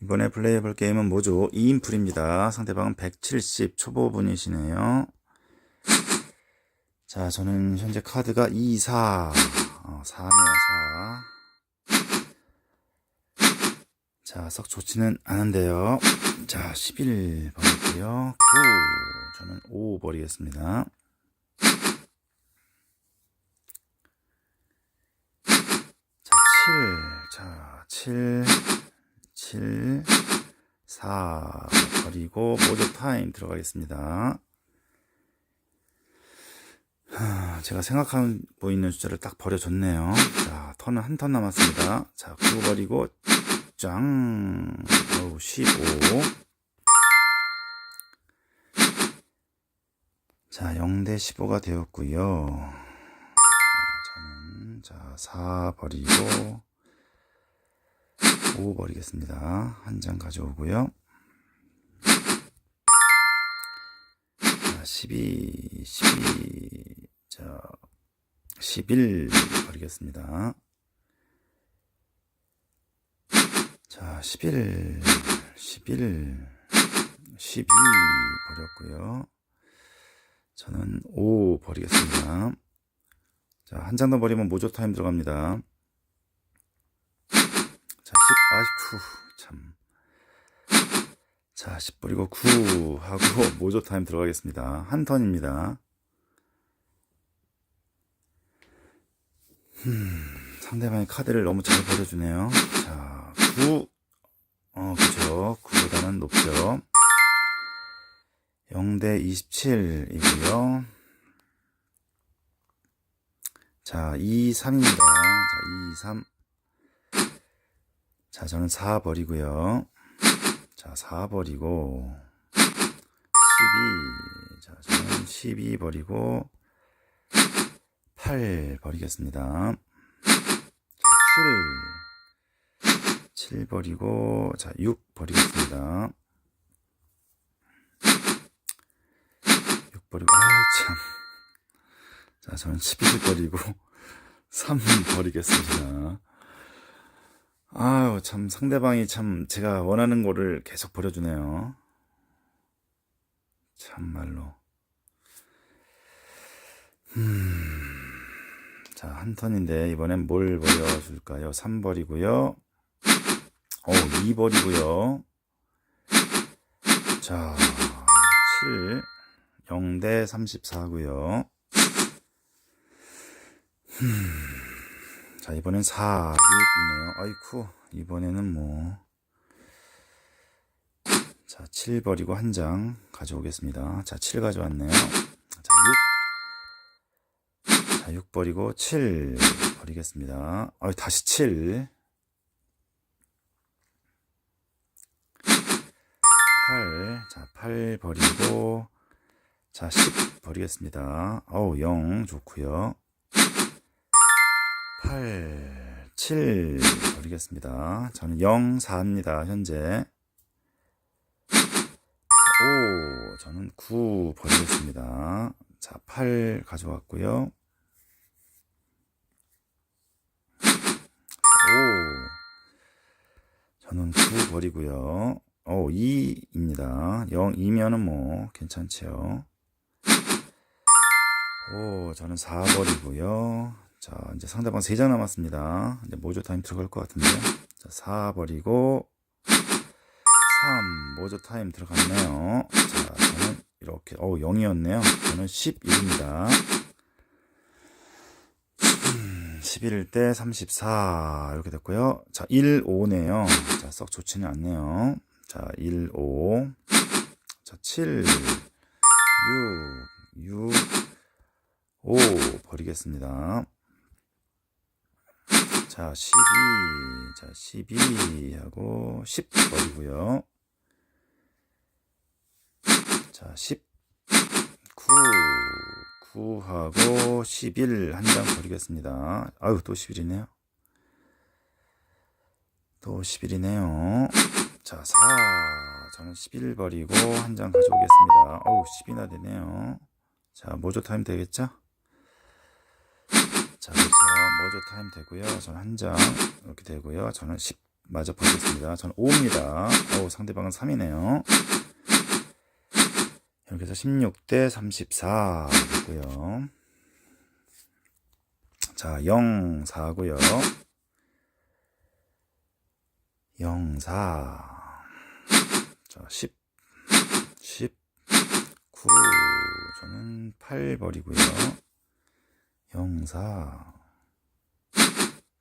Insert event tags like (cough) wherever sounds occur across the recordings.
이번에 플레이해볼 게임은 뭐죠? 2인풀입니다. 상대방은 170 초보분이시네요. (laughs) 자, 저는 현재 카드가 2, 4. 어, 4네요, 4. 자, 썩 좋지는 않은데요. 자, 11 버릴게요. 9. 저는 5 버리겠습니다. 자, 7. 자, 7. 7, 4 버리고 모조 타임 들어가겠습니다. 하, 제가 생각하고 있는 숫자를 딱 버려줬네요. 자, 턴은 한 턴 남았습니다. 자, 9 버리고 짱, 어우, 15. 자, 0대 15가 되었고요. 자, 저는 자, 4 버리고 5 버리겠습니다. 한 장 가져오고요. 자, 12, 12, 자, 11 버리겠습니다. 자, 11, 11, 12 버렸고요. 저는 5 버리겠습니다. 자, 한 장 더 버리면 모조 타임 들어갑니다. 자, 10, 아이쿠, 참. 자, 10 버리고 9 하고 (laughs) 모조 타임 들어가겠습니다. 한 턴입니다. 음, 상대방의 카드를 너무 잘 버려주네요. 자, 9, 어, 그죠. 9보다는 높죠. 0대 27이고요. 자, 2, 3입니다. 자, 2, 3. 자, 저는 4 버리고요. 자, 4 버리고 12. 자, 저는 12 버리고 8 버리겠습니다. 자, 7. 7 버리고 자, 6 버리겠습니다. 6 버리고 아, 참. 자, 저는 11 버리고 (laughs) 3 버리겠습니다. 아유, 참, 상대방이 참, 제가 원하는 거를 계속 버려주네요. 참말로. 음, 자, 한 턴인데, 이번엔 뭘 버려줄까요? 3 버리고요. 어, 2 버리고요. 자, 7, 0대 34고요. 자, 이번엔 4, 6이네요. 아이쿠, 이번에는 뭐. 자, 7 버리고 한 장 가져오겠습니다. 자, 7 가져왔네요. 자, 6. 자, 6 버리고 7 버리겠습니다. 아, 다시 7. 8. 자, 8 버리고. 자, 10 버리겠습니다. 어우, 0 좋고요 8, 7 버리겠습니다. 저는 0, 4입니다. 현재. 5, 저는 9 버리겠습니다. 자, 8 가져왔고요. 5, 저는 9 버리고요. 어, 2입니다. 0, 2면은 뭐 괜찮죠. 오, 저는 4 버리고요. 자, 이제 상대방 3장 남았습니다. 이제 모조 타임 들어갈 것 같은데요. 자, 4 버리고 3 모조 타임 들어갔네요. 자, 저는 이렇게 어 0이었네요. 저는 11입니다. 11일 때 34 이렇게 됐고요. 자, 1 5네요. 자, 썩 좋지는 않네요. 자, 1 5 자, 7 6 6 5 버리겠습니다. 자, 12. 자, 12하고 10 버리고요. 자, 10. 9. 9하고 11 한 장 버리겠습니다. 아유, 또 11이네요. 또 11이네요. 자, 4. 저는 11 버리고 한 장 가져오겠습니다. 어우, 10이나 되네요. 자, 모조 타임 되겠죠? 자, 그래서 모조 타임 되고요. 저는 한 장 이렇게 되고요. 저는 10 마저 버리겠습니다. 저는 5입니다. 오, 상대방은 3이네요. 이렇게 해서 16대 34 됐고요. 자, 0, 4고요. 0, 4. 자, 10, 10, 9. 저는 8 버리고요. 0, 4.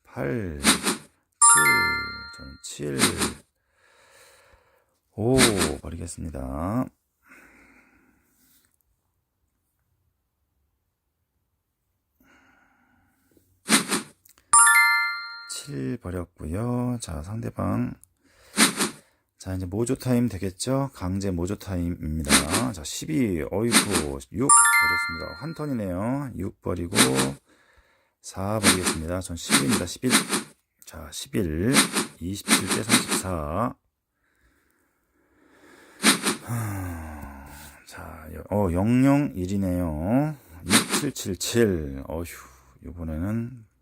8, 7. 저는 7. 5 버리겠습니다. 칠 버렸고요. 자, 상대방. 자, 이제 모조 타임 되겠죠? 강제 모조 타임입니다. (laughs) 자, 12. 어이구, 6 버렸습니다. 한 턴이네요. 6 버리고 4 버리겠습니다. 전 11입니다. 11. 자, 11. 27대 34. 하, 자, 여- 어, 001이네요. 6777. 어휴, 이번에는 자,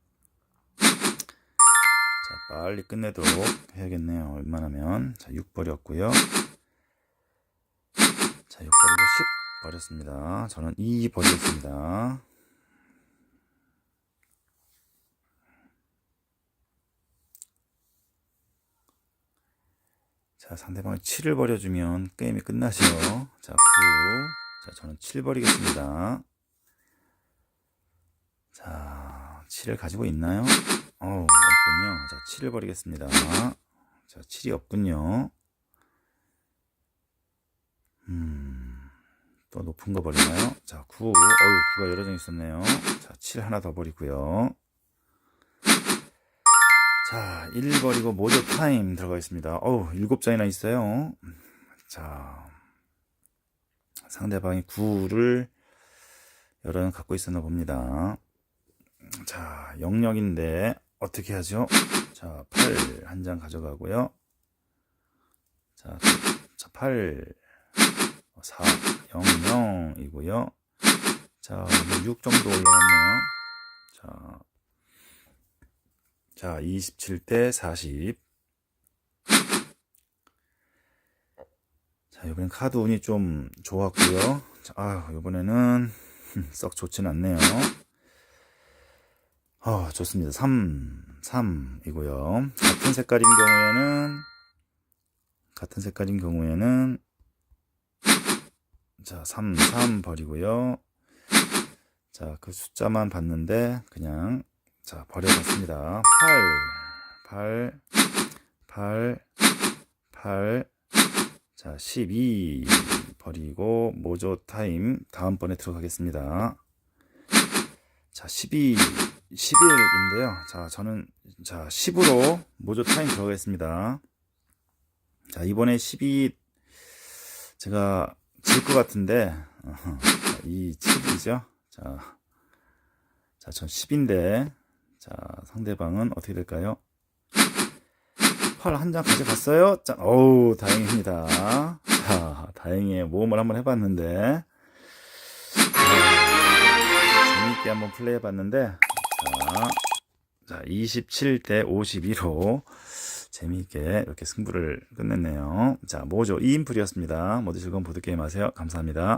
빨리 끝내도록 해야겠네요. 얼마나면. 자, 6 버렸고요. 자, 6 버리고 10 버렸습니다. 저는 2 버리겠습니다. 자, 상대방이 7을 버려주면 게임이 끝나죠. 자, 9. 자, 저는 7 버리겠습니다. 자, 7을 가지고 있나요? 어우, 없군요. 자, 7을 버리겠습니다. 자, 7이 없군요. 음, 또 높은 거 버리나요? 자, 9. 어우, 9가 여러 장 있었네요. 자, 7 하나 더 버리고요. 자, 1 버리고 모조 타임 들어가 있습니다. 어우, 7장이나 있어요. 자, 상대방이 9를 여러 장 갖고 있었나 봅니다. 자, 영역인데 어떻게 하죠? 자, 8한장 가져가고요. 자, 자, 8 4 0 0이고요. 자, 6 정도 올라갔네요. 자, 자, 27대 40. 자, 이번엔 카드 운이 좀 좋았고요. 자, 아, 이번에는 (laughs) 썩 좋진 않네요. 어, 좋습니다. 3, 3이고요. 같은 색깔인 경우에는 같은 색깔인 경우에는 자, 3, 3 버리고요. 자, 그 숫자만 봤는데 그냥 자, 버려봤습니다. 8, 8, 8, 8, 자, 12 버리고 모조 타임 다음번에 들어가겠습니다. 자, 12, 11인데요. 자, 저는 자, 10으로 모조 타임 들어가겠습니다. 자, 이번에 12 제가 질 것 같은데 이 7이죠. 자, 자, 전 10인데 자, 상대방은 어떻게 될까요? 8한장 가져갔어요. 짠. 어우, 다행입니다. 자, 다행히 모험을 한번 해봤는데 자, 재미있게 한번 플레이해 봤는데 자, 자, 27대 52로 재미있게 이렇게 승부를 끝냈네요. 자, 모조 2인풀이었습니다. 모두 즐거운 보드게임 하세요. 감사합니다.